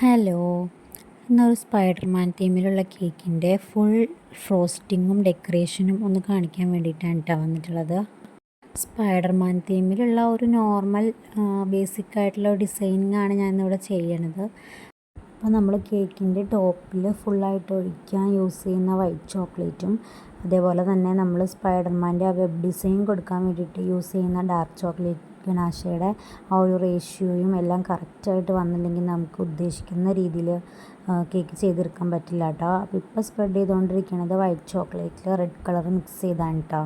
Hello. ഇന്നൊരു Spiderman തീമിലുള്ള കേക്കിന്റെ full ഫ്രോസ്റ്റിങ്ങും ഡെക്കറേഷനും ഒന്ന് കാണിക്കാൻ വേണ്ടിയിട്ടാണ് കേട്ടോ വന്നിട്ടുള്ളത്. സ്പൈഡർമാൻ തീമിലുള്ള ഒരു നോർമൽ ബേസിക് ആയിട്ടുള്ള ഡിസൈനിങ് ആണ് ഞാൻ ഇന്നിവിടെ ചെയ്യണത്. അപ്പോൾ നമ്മൾ കേക്കിന്റെ ടോപ്പിൽ ഫുള്ളായിട്ട് ഒഴിക്കാൻ യൂസ് ചെയ്യുന്ന വൈറ്റ് ചോക്ലേറ്റും അതേപോലെ തന്നെ നമ്മൾ സ്പൈഡർമാന്റെ ആ വെബ് ഡിസൈൻ കൊടുക്കാൻ വേണ്ടിയിട്ട് യൂസ് ചെയ്യുന്ന ഡാർക്ക് ചോക്ലേറ്റ് ഗണാശയുടെ ആ ഒരു റേഷ്യോയും എല്ലാം കറക്റ്റായിട്ട് വന്നില്ലെങ്കിൽ നമുക്ക് ഉദ്ദേശിക്കുന്ന രീതിയിൽ കേക്ക് ചെയ്തെടുക്കാൻ പറ്റില്ല കേട്ടോ അപ്പോൾ ഇപ്പോൾ സ്പ്രെഡ് ചെയ്തുകൊണ്ടിരിക്കുന്നത് വൈറ്റ് ചോക്ലേറ്റിൽ റെഡ് കളർ മിക്സ് ചെയ്താണ് കേട്ടോ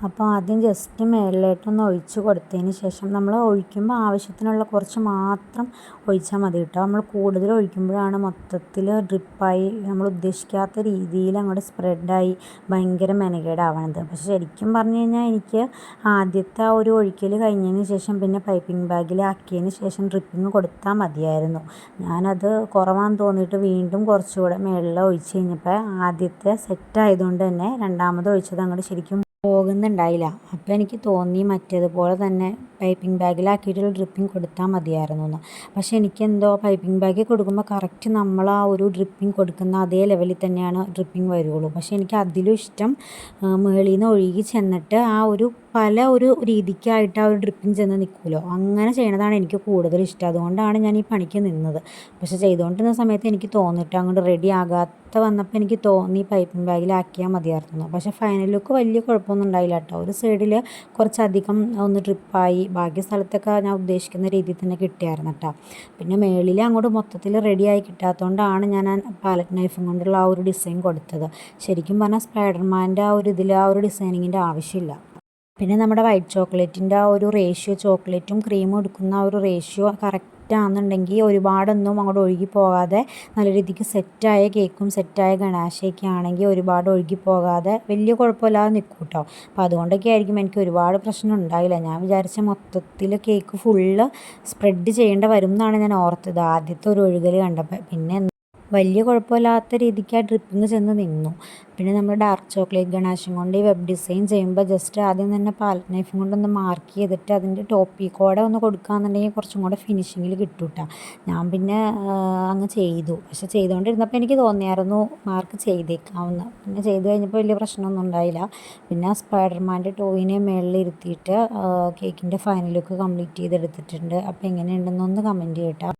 അപ്പോൾ ആദ്യം ജസ്റ്റ് മേളിലോട്ടൊന്ന് ഒഴിച്ച് കൊടുത്തതിന് ശേഷം നമ്മൾ ഒഴിക്കുമ്പോൾ ആവശ്യത്തിനുള്ള കുറച്ച് മാത്രം ഒഴിച്ചാൽ മതി കേട്ടോ. നമ്മൾ കൂടുതൽ ഒഴിക്കുമ്പോഴാണ് മൊത്തത്തിൽ ഡ്രിപ്പായി നമ്മൾ ഉദ്ദേശിക്കാത്ത രീതിയിൽ അങ്ങോട്ട് സ്പ്രെഡായി ഭയങ്കര മെനകേടാവണത്. പക്ഷെ ശരിക്കും പറഞ്ഞു കഴിഞ്ഞാൽ എനിക്ക് ആദ്യത്തെ ആ ഒരു ഒഴിക്കൽ കഴിഞ്ഞതിന് ശേഷം പിന്നെ പൈപ്പിംഗ് ബാഗിലാക്കിയതിന് ശേഷം ഡ്രിപ്പിങ് കൊടുത്താൽ മതിയായിരുന്നു. ഞാനത് കുറവാന്ന് തോന്നിയിട്ട് വീണ്ടും കുറച്ചുകൂടെ മേളിൽ ഒഴിച്ച് കഴിഞ്ഞപ്പോൾ ആദ്യത്തെ സെറ്റ് ആയതുകൊണ്ട് തന്നെ രണ്ടാമത് ഒഴിച്ചത് അങ്ങോട്ട് ശരിക്കും പോകുന്നുണ്ടായില്ല. അപ്പോൾ എനിക്ക് തോന്നി മറ്റേതുപോലെ തന്നെ പൈപ്പിംഗ് ബാഗിലാക്കിയിട്ടുള്ള ഡ്രിപ്പിംഗ് കൊടുത്താൽ മതിയായിരുന്നു എന്ന് പക്ഷേ എനിക്കെന്തോ പൈപ്പിംഗ് ബാഗിൽ കൊടുക്കുമ്പോൾ കറക്റ്റ് നമ്മൾ ആ ഒരു ഡ്രിപ്പിംഗ് കൊടുക്കുന്ന അതേ ലെവലിൽ തന്നെയാണ് ഡ്രിപ്പിംഗ് വരുള്ളൂ. പക്ഷേ എനിക്ക് അതിലും ഇഷ്ടം മുകളിൽ നിന്ന് ഒഴുകി ചെന്നിട്ട് ആ ഒരു പല ഒരു രീതിക്കായിട്ട് ആ ഒരു ഡ്രിപ്പിങ് ചെന്ന് നിൽക്കുമല്ലോ അങ്ങനെ ചെയ്യണതാണ് എനിക്ക് കൂടുതൽ ഇഷ്ടം. അതുകൊണ്ടാണ് ഞാൻ ഈ പണിക്ക് നിന്നത്. പക്ഷെ ചെയ്തുകൊണ്ടിരുന്ന സമയത്ത് എനിക്ക് തോന്നിയിട്ട് അങ്ങോട്ട് റെഡി ആകാത്ത വന്നപ്പോൾ എനിക്ക് തോന്നി പൈപ്പിംഗ് ബാഗിലാക്കിയാൽ മതിയായിരുന്നു പക്ഷേ ഫൈനൽ ലുക്ക് വലിയ കുഴപ്പമൊന്നും ഉണ്ടായില്ല കേട്ടോ. ഒരു സൈഡിൽ കുറച്ചധികം ഒന്ന് ഡ്രിപ്പായി ബാക്കി സ്ഥലത്തൊക്കെ ഞാൻ ഉദ്ദേശിക്കുന്ന രീതിയിൽ തന്നെ കിട്ടിയായിരുന്നു കേട്ടോ. പിന്നെ മേളിൽ അങ്ങോട്ട് മൊത്തത്തിൽ റെഡിയായി കിട്ടാത്തതുകൊണ്ടാണ് ഞാൻ പാലറ്റ് നൈഫും കൊണ്ടുള്ള ആ ഒരു ഡിസൈൻ കൊടുത്തത്. ശരിക്കും പറഞ്ഞാൽ സ്പൈഡർമാന്റെ ആ ഒരു ഇതിൽ ആ ഒരു ഡിസൈനിങ്ങിന്റെ ആവശ്യമില്ല. പിന്നെ നമ്മുടെ വൈറ്റ് ചോക്ലേറ്റിന്റെ ആ ഒരു റേഷ്യോ ചോക്ലേറ്റും ക്രീമും എടുക്കുന്ന ആ ഒരു റേഷ്യോ കറക്റ്റ് ആണെന്നുണ്ടെങ്കിൽ ഒരുപാടൊന്നും അങ്ങോട്ട് ഒഴുകി പോകാതെ നല്ല രീതിക്ക് സെറ്റായ കേക്കും സെറ്റായ ഗണാശയൊക്കെ ആണെങ്കിൽ ഒരുപാട് ഒഴുകി പോകാതെ വലിയ കുഴപ്പമില്ലാതെ നിൽക്കും കേട്ടോ. അപ്പോൾ അതുകൊണ്ടൊക്കെ ആയിരിക്കും എനിക്ക് ഒരുപാട് പ്രശ്നം ഉണ്ടായില്ല. ഞാൻ വിചാരിച്ച മൊത്തത്തിൽ കേക്ക് ഫുള്ള് സ്പ്രെഡ് ചെയ്യേണ്ട വരും എന്നാണ് ഞാൻ ഓർത്തത്. ആദ്യത്തെ ഒരു ഒഴുകൽ കണ്ടപ്പോൾ. പിന്നെ വലിയ കുഴപ്പമില്ലാത്ത രീതിക്ക് ആ ഡ്രിപ്പിങ് ചെന്ന് നിന്നു. പിന്നെ നമ്മൾ ഡാർക്ക് ചോക്ലേറ്റ് ഗണാശം കൊണ്ട് ഈ വെബ് ഡിസൈൻ ചെയ്യുമ്പോൾ ജസ്റ്റ് ആദ്യം തന്നെ പാലറ്റ് നൈഫും കൊണ്ടൊന്ന് മാർക്ക് ചെയ്തിട്ട് അതിന്റെ ടോപ്പി കൂടെ ഒന്ന് കൊടുക്കുകയെന്നുണ്ടെങ്കിൽ കുറച്ചും കൂടെ ഫിനിഷിങ്ങിൽ കിട്ടും കേട്ടോ ഞാൻ പിന്നെ അങ്ങ് ചെയ്തു. പക്ഷെ ചെയ്തുകൊണ്ടിരുന്നപ്പോൾ എനിക്ക് തോന്നിയായിരുന്നു മാർക്ക് ചെയ്തേക്കാവുന്ന. പിന്നെ ചെയ്തു കഴിഞ്ഞപ്പോൾ വലിയ പ്രശ്നമൊന്നും ഉണ്ടായില്ല. പിന്നെ സ്പൈഡർമാന്റെ ടോയിനെ മേളിൽ ഇരുത്തിയിട്ട് കേക്കിന്റെ ഫൈനൽ ലുക്ക് കംപ്ലീറ്റ് ചെയ്തെടുത്തിട്ടുണ്ട്. അപ്പോൾ എങ്ങനെയുണ്ടെന്നൊന്ന് കമന്റ് ചെയ്യട്ടോ.